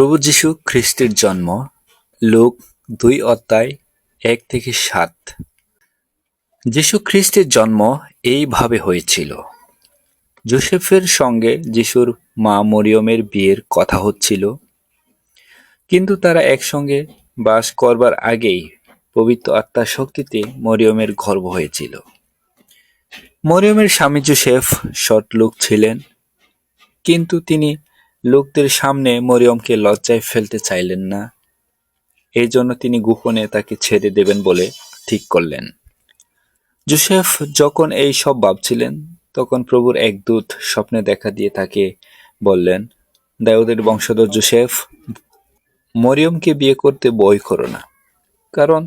প্রভু যীশু খ্রিস্টের জন্ম, লোক দুই অধ্যায় এক থেকে সাত। যীশু খ্রিস্টের জন্ম এইভাবে হয়েছিল। জোসেফের সঙ্গে যিশুর মা মরিয়মের বিয়ের কথা হচ্ছিল। কিন্তু তারা একসঙ্গে বাস করবার আগেই পবিত্র আত্মার শক্তিতে মরিয়মের গর্ভ হয়েছিল। মরিয়মের স্বামী জোসেফ সৎ লোক ছিলেন, কিন্তু তিনি লোকদের সামনে মরিয়মকে লজ্জায় ফেলতে চাইলেন না। এই জন্য তিনি গোপনে তাকে ছেড়ে দেবেন বলে ঠিক করলেন। জোসেফ যখন এই সব ভাবছিলেন, তখন প্রভুর এক দূত স্বপ্নে দেখা দিয়ে তাকে বললেন, দাউদের বংশধর জোসেফ, মরিয়মকে বিয়ে করতে বই করো না, কারণ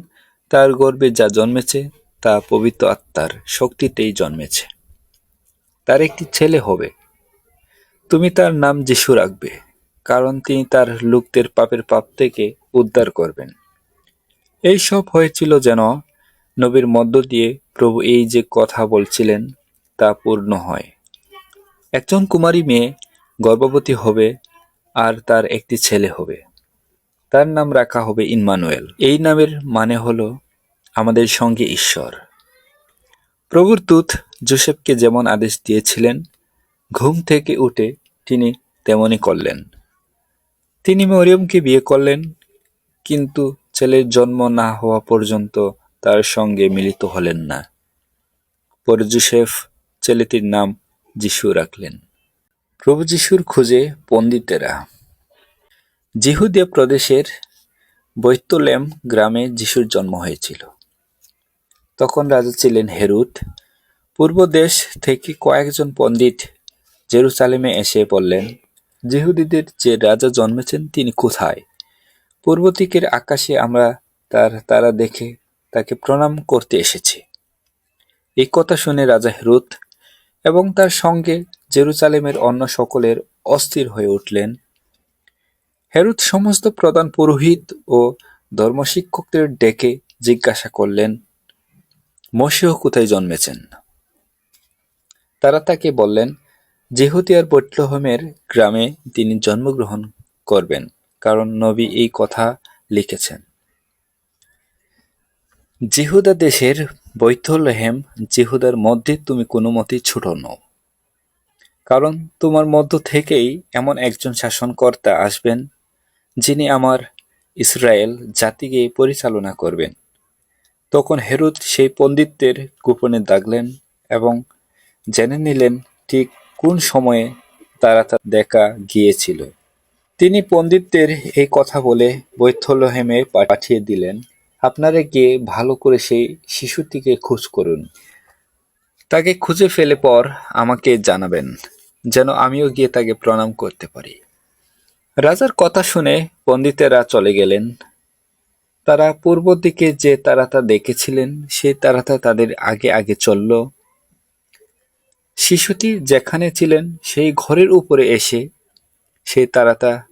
তার গর্ভে যা জন্মেছে তা পবিত্র আত্মার শক্তিতেই জন্মেছে। তার একটি ছেলে হবে তুমি তার নাম যিশু রাখবে, কারণ তিনি তার লোকদের পাপের পাপ থেকে উদ্ধার করবেন। এই সব হয়েছিল যেন নবীর মধ্য দিয়ে প্রভু এই যে কথা বলছিলেন তা পূর্ণ হয়। একজন কুমারী মেয়ে গর্ভবতী হবে আর তার একটি ছেলে হবে। তার নাম রাখা হবে ইনমানুয়েল এই নামের মানে হলো আমাদের সঙ্গে ঈশ্বর। প্রভুর দূত জোসেফকে যেমন আদেশ দিয়েছিলেন, ঘুম থেকে উঠে তিনি তেমনই করলেন। তিনি মরিয়মকে বিয়ে করলেন, কিন্তু ছেলের জন্ম না হওয়া পর্যন্ত তার সঙ্গে মিলিত হলেন না। পরে ছেলেটির নাম যিশু রাখলেন। প্রভু যিশুর খোঁজে পণ্ডিতেরা। জিহুদিয়া প্রদেশের বৈতলেম গ্রামে যিশুর জন্ম হয়েছিল। তখন রাজা ছিলেন হেরুদ। পূর্ব দেশ থেকে কয়েকজন পণ্ডিত জেরুসালেমে এসে বললেন জিহুদিদের যে রাজা জন্মেছেন তিনি কোথায়? পূর্ব দিকের আকাশে আমরা তার তারা দেখে তাকে প্রণাম করতে এসেছি। এই কথা শুনে রাজা হেরুদ এবং তার সঙ্গে জেরুসালেমের অন্য সকলের অস্থির হয়ে উঠলেন। হেরুদ সমস্ত প্রধান পুরোহিত ও ধর্মশিক্ষকদের ডেকে জিজ্ঞাসা করলেন, মসিহ কোথায় জন্মেছেন? তারা তাকে বললেন জেহুতিয়ার বৈটলহমের গ্রামে তিনি জন্মগ্রহণ করবেন, কারণ নবী এই কথা লিখেছেন। জিহুদা দেশের বৈথলহেম জিহুদার মধ্যে তুমি কোনো মতেই ছোট নও, কারণ তোমার মধ্য থেকেই এমন একজন শাসনকর্তা আসবেন, যিনি আমার ইসরায়েল জাতিকে পরিচালনা করবেন। তখন হেরুদ সেই পণ্ডিতদের গোপনে দাগলেন এবং জেনে নিলেন ঠিক কোন সময়ে তারা তা দেখা গিয়েছিল? তিনি পণ্ডিতদের এই কথা বলে বৈথলহেমে পাঠিয়ে দিলেন, আপনারা গিয়ে ভালো করে সেই শিশুটিকে খোঁজ করুন। তাকে খুঁজে ফেলে পর আমাকে জানাবেন, যেন আমিও গিয়ে তাকে প্রণাম করতে পারি। রাজার কথা শুনে পণ্ডিতেরা চলে গেলেন। তারা পূর্ব দিকে যে তারাতা দেখেছিলেন, সেই তারাতা তাদের আগে আগে চলল। শিশুটি যেখানে ছিলেন সেই ঘরের উপরে এসে সেই তারাতা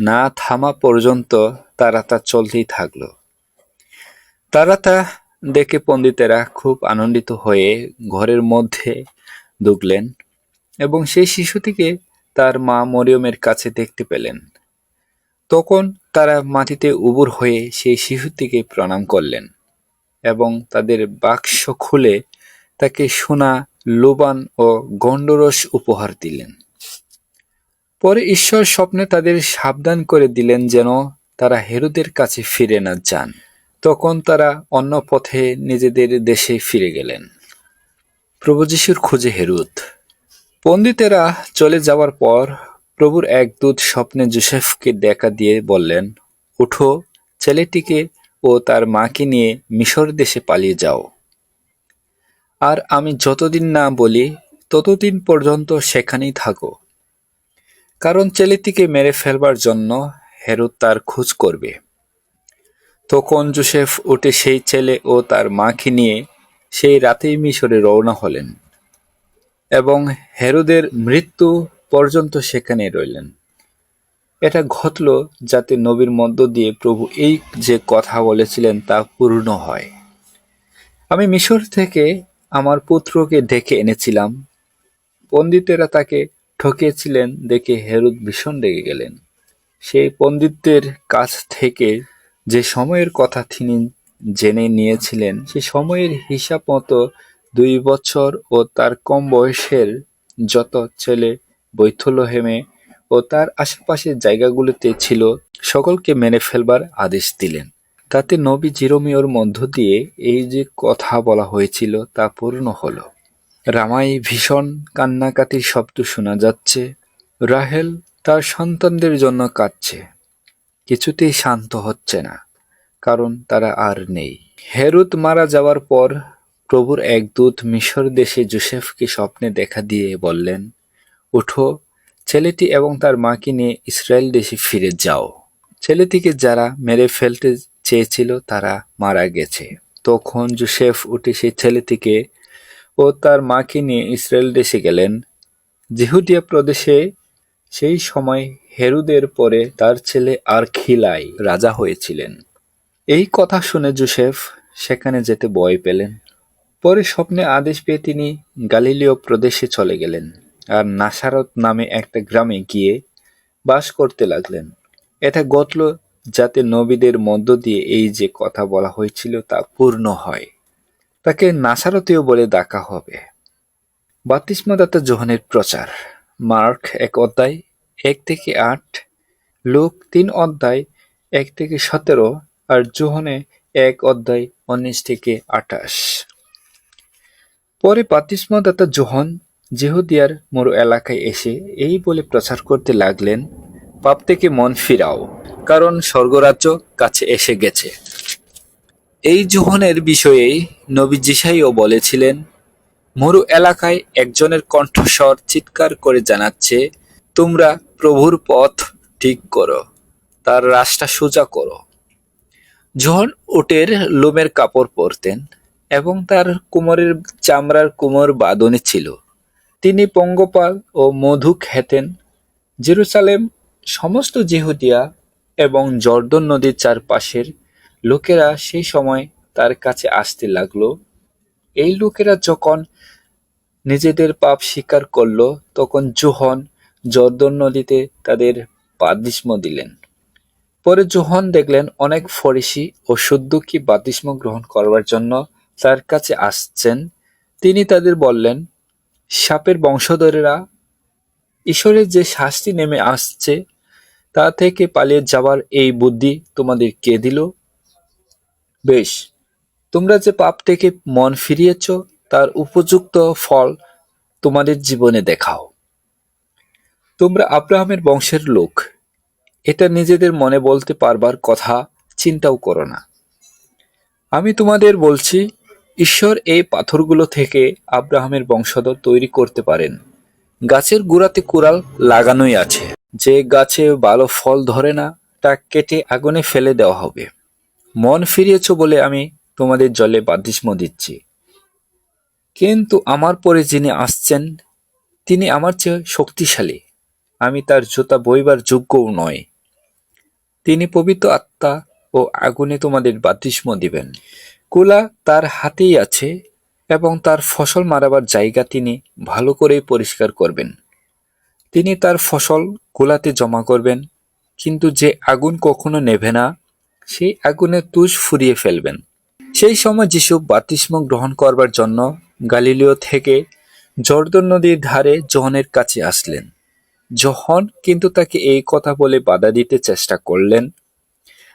না থামা পর্যন্ত তারাতা চলতেই থাকল। তারাতা দেখে পণ্ডিতেরা খুব আনন্দিত হয়ে ঘরের মধ্যে ঢুকলেন এবং সেই শিশুটিকে তার মা মরিয়মের কাছে দেখতে পেলেন। তখন তারা মাটিতে উবুর হয়ে সেই শিশুটিকে প্রণাম করলেন এবং তাদের বাক্স খুলে তাকে সোনা লোবান ও গণ্ডরস উপহার দিলেন। পরে ঈশ্বর স্বপ্নে তাদের সাবধান করে দিলেন যেন তারা হেরুদের কাছে ফিরে না যান। তখন তারা অন্য পথে নিজেদের দেশে ফিরে গেলেন। প্রভু যিশুর খোঁজে হেরুদ। পণ্ডিতেরা চলে যাওয়ার পর প্রভুর এক দূত স্বপ্নে জোসেফকে দেখা দিয়ে বললেন, উঠো, ছেলেটিকে ও তার মাকে নিয়ে মিশর দেশে পালিয়ে যাও। আর আমি যতদিন না বলি, ততদিন পর্যন্ত সেখানেই থাকো। কারণ ছেলেটিকে মেরে ফেলবার জন্য হেরুদ তার খোঁজ করবে। তখন জোসেফ উঠে সেই ছেলে ও তার মাকে নিয়ে সেই রাতেই মিশরে রওনা হলেন এবং হেরোদের মৃত্যু পর্যন্ত সেখানে রইলেন। এটা ঘটল যাতে নবীর মধ্য দিয়ে প্রভু এই যে কথা বলেছিলেন তা পূর্ণ হয়। আমি মিশর থেকে আমার পুত্রকে ডেকে এনেছিলাম। পণ্ডিতেরা তাকে ঠকিয়েছিলেন দেখে হেরুদ ভীষণ রেগে গেলেন। সেই পণ্ডিতদের কাছ থেকে যে সময়ের কথা তিনি জেনে নিয়েছিলেন, সে সময়ের হিসাব মতো দুই বছর ও তার কম বয়সের যত ছেলে বৈথলহেমে ও তার আশেপাশের জায়গাগুলিতে ছিল, সকলকে মেনে ফেলবার আদেশ দিলেন। তাতে নবী জিরোমিওর মধ্য দিয়ে এই যে কথা বলা হয়েছিল তা পূর্ণ হলো। রামাই ভীষণ কান্নাকাটির শব্দ শোনা যাচ্ছে। রাহেল তার সন্তানদের জন্য কাঁদছে। কিছুতেই শান্ত হচ্ছে না, কারণ তারা আর নেই। হেরুত মারা যাওয়ার পর প্রভুর এক দূত মিশর দেশে জোসেফকে স্বপ্নে দেখা দিয়ে বললেন উঠো ছেলেটি এবং তার মাকে নিয়ে ইসরায়েল দেশে ফিরে যাও। ছেলেটিকে যারা মেরে ফেলতে চেয়েছিল তারা মারা গেছে। তখন জোসেফ উঠে সেই ছেলেটিকে ও তার মাকে নিয়ে ইসরায়েল দেশে গেলেন। জিহুদিয়া প্রদেশে সেই সময় হেরুদের পরে তার ছেলে আর আরখিলাই রাজা হয়েছিলেন। এই কথা শুনে জোসেফ সেখানে যেতে ভয় পেলেন। পরে স্বপ্নে আদেশ পেয়ে তিনি গালিলীয় প্রদেশে চলে গেলেন আর নাসারত নামে একটা গ্রামে গিয়ে বাস করতে লাগলেন। এটা ঘটল যাতে নবীদের মধ্য দিয়ে এই যে কথা বলা হয়েছিল তা পূর্ণ হয়। তাকে নাসারতীয় বলে ডাকা হবে। বাতিস্মদাতা জোহানের প্রচার। মার্ক এক অধ্যায় এক থেকে আট, লোক তিন অধ্যায় এক থেকে সতেরো আর জোহনে এক অধ্যায় উনিশ থেকে আঠাশ। পরে বাতিস্মদাতা জোহন জেহুদিয়ার মরু এলাকায় এসে এই বলে প্রচার করতে লাগলেন পাপ থেকে মন ফিরাও? কারণ স্বর্গরাজ্য কাছে এসে গেছে। এই জোহনের বিষয়ে নবী জিসাইও বলেছিলেন, মরু এলাকায় একজনের কণ্ঠস্বর চিৎকার করে জানাচ্ছে, তোমরা প্রভুর পথ ঠিক করো, তার রাস্তা সোজা করো। জোহন ওটের লোমের কাপড় পরতেন এবং তার কোমরের চামড়ার কোমর বাঁধনে ছিল। তিনি পঙ্গপাল ও মধু খেতেন। জেরুসালেম সমস্ত জেহুদিয়া এবং জর্দন নদীর চারপাশের লোকেরা সেই সময় তার কাছে আসতে লাগল। এই লোকেরা যখন নিজেদের পাপ স্বীকার করল, তখন জোহন জর্দন নদীতে তাদের বাদিস্ম দিলেন। পরে জোহন দেখলেন অনেক ফরিসি ও শুদ্ধকি বাদিস্ম গ্রহণ করবার জন্য তার কাছে আসছেন। তিনি তাদের বললেন, সাপের বংশধরেরা, ঈশ্বরের যে শাস্তি নেমে আসছে তা থেকে পালিয়ে যাবার এই বুদ্ধি তোমাদের কে দিল? বেশ, তোমরা যে পাপ থেকে মন ফিরিয়েছ, তার উপযুক্ত ফল তোমাদের জীবনে দেখাও। তোমরা আব্রাহামের বংশের লোক, এটা নিজেদের মনে বলতে পারবার কথা চিন্তাও করো না। আমি তোমাদের বলছি, ঈশ্বর এই পাথরগুলো থেকে আব্রাহামের বংশধর তৈরি করতে পারেন। গাছের গোড়াতে কুড়াল লাগানোই আছে। যে গাছে ভালো ফল ধরে না, তা কেটে আগুনে ফেলে দেওয়া হবে। মন ফিরিয়েছ বলে আমি তোমাদের জলে বাদিস্ম দিচ্ছি। কিন্তু আমার পরে যিনি আসছেন, তিনি আমার চেয়ে শক্তিশালী। আমি তার জুতা বইবার যোগ্যও নয়। তিনি পবিত্র আত্মা ও আগুনে তোমাদের বাতিস্ম দিবেন। কুলা তার হাতেই আছে এবং তার ফসল মারাবার জায়গা তিনি ভালো করেই পরিষ্কার করবেন। তিনি তার ফসল গোলাতে জমা করবেন, কিন্তু যে আগুন কখনো নেভে না, সেই আগুনে তুষ ফুরিয়ে ফেলবেন। সেই সময় যিশু বাতিস্ম গ্রহণ করবার জন্য গালিলিও থেকে জর্দন নদীর ধারে জহনের কাছে আসলেন। জহন কিন্তু তাকে এই কথা বলে বাধা দিতে চেষ্টা করলেন,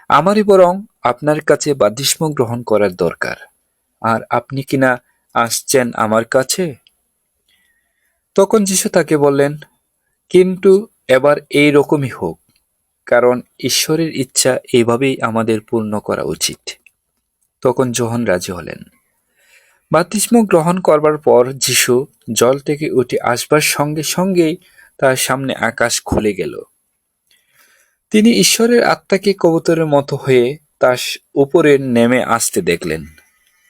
আমারই বরং আপনার কাছে বাদিস্ম গ্রহণ করার দরকার, আর আপনি কিনা আসছেন আমার কাছে? তখন যিশু তাকে বললেন, কিন্তু এবার এই রকমই হোক, কারণ ঈশ্বরের ইচ্ছা এইভাবেই আমাদের পূর্ণ করা উচিত। তখন যোহন রাজি হলেন। বাতিস্ম গ্রহণ করবার পর যিশু জল থেকে উঠে আসবার সঙ্গে সঙ্গেই তার সামনে আকাশ খুলে গেল। তিনি ঈশ্বরের আত্মাকে কবুতরের মতো হয়ে তার উপরে নেমে আসতে দেখলেন।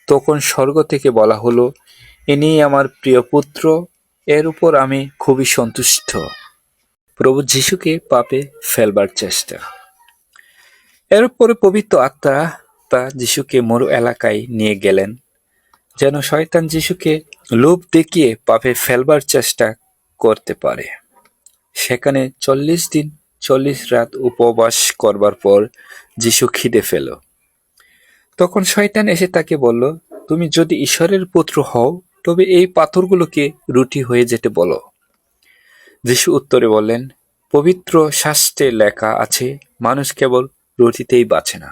তখন স্বর্গ থেকে বলা হলো ইনি আমার প্রিয় পুত্র, এর উপর আমি খুবই সন্তুষ্ট। প্রভু যিশুকে পাপে ফেলবার চেষ্টা। এরপরে পবিত্র আত্মা তা যিশুকে মরু এলাকায় নিয়ে গেলেন, যেন শয়তান যিশুকে লোভ দেখিয়ে পাপে ফেলবার চেষ্টা করতে পারে। সেখানে চল্লিশ দিন চল্লিশ রাত উপবাস করবার পর যিশু খিদে ফেল তখন শয়তান এসে তাকে বলল, তুমি যদি ঈশ্বরের পুত্র হও, তবে এই পাথরগুলোকে রুটি হয়ে যেতে বলো। যিশু উত্তরে বললেন, পবিত্র শাস্ত্রে লেখা আছে, মানুষ কেবল রুটিতেই বাঁচে না,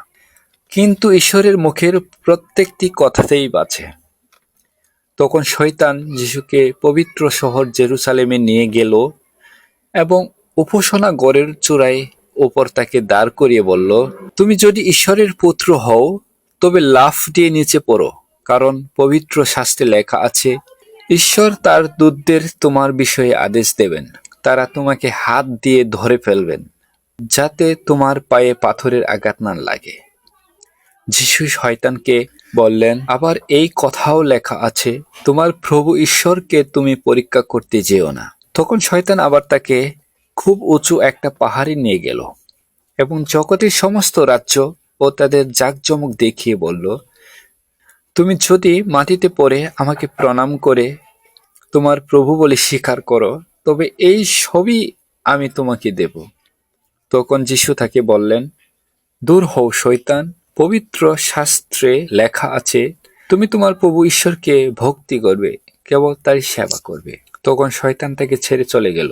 কিন্তু ঈশ্বরের মুখের প্রত্যেকটি কথাতেই বাঁচে। তখন শয়তান যিশুকে পবিত্র শহর জেরুসালেমে নিয়ে গেল এবং উপাসনা গড়ের চূড়ায় ওপর তাকে দাঁড় করিয়ে বলল, তুমি যদি ঈশ্বরের পুত্র হও তবে লাফ দিয়ে নিচে পড়ো, কারণ পবিত্র শাস্ত্রে লেখা আছে, ঈশ্বর তার দূতদের তোমার বিষয়ে আদেশ দেবেন, তারা তোমাকে হাত দিয়ে ধরে ফেলবেন, যাতে তোমার পায়ে পাথরের আঘাত না লাগে। যিশু শয়তানকে বললেন, আবার এই কথাও লেখা আছে, তোমার প্রভু ঈশ্বরকে তুমি পরীক্ষা করতে যেও না। তখন শয়তান আবার তাকে খুব উঁচু একটা পাহাড়ে নিয়ে গেল, এবং জগতের সমস্ত রাজ্য ও তাদের জাঁকজমক দেখিয়ে বলল, তুমি যদি মাটিতে পড়ে আমাকে প্রণাম করে তোমার প্রভু বলে স্বীকার করো, তবে এই সবই আমি তোমাকে দেব। তখন যিশু তাকে বললেন, দূর হও শৈতান পবিত্র শাস্ত্রে লেখা আছে, তুমি তোমার প্রভু ঈশ্বরকে ভক্তি করবে, কেবল তারই সেবা করবে। তখন শয়তান তাকে ছেড়ে চলে গেল।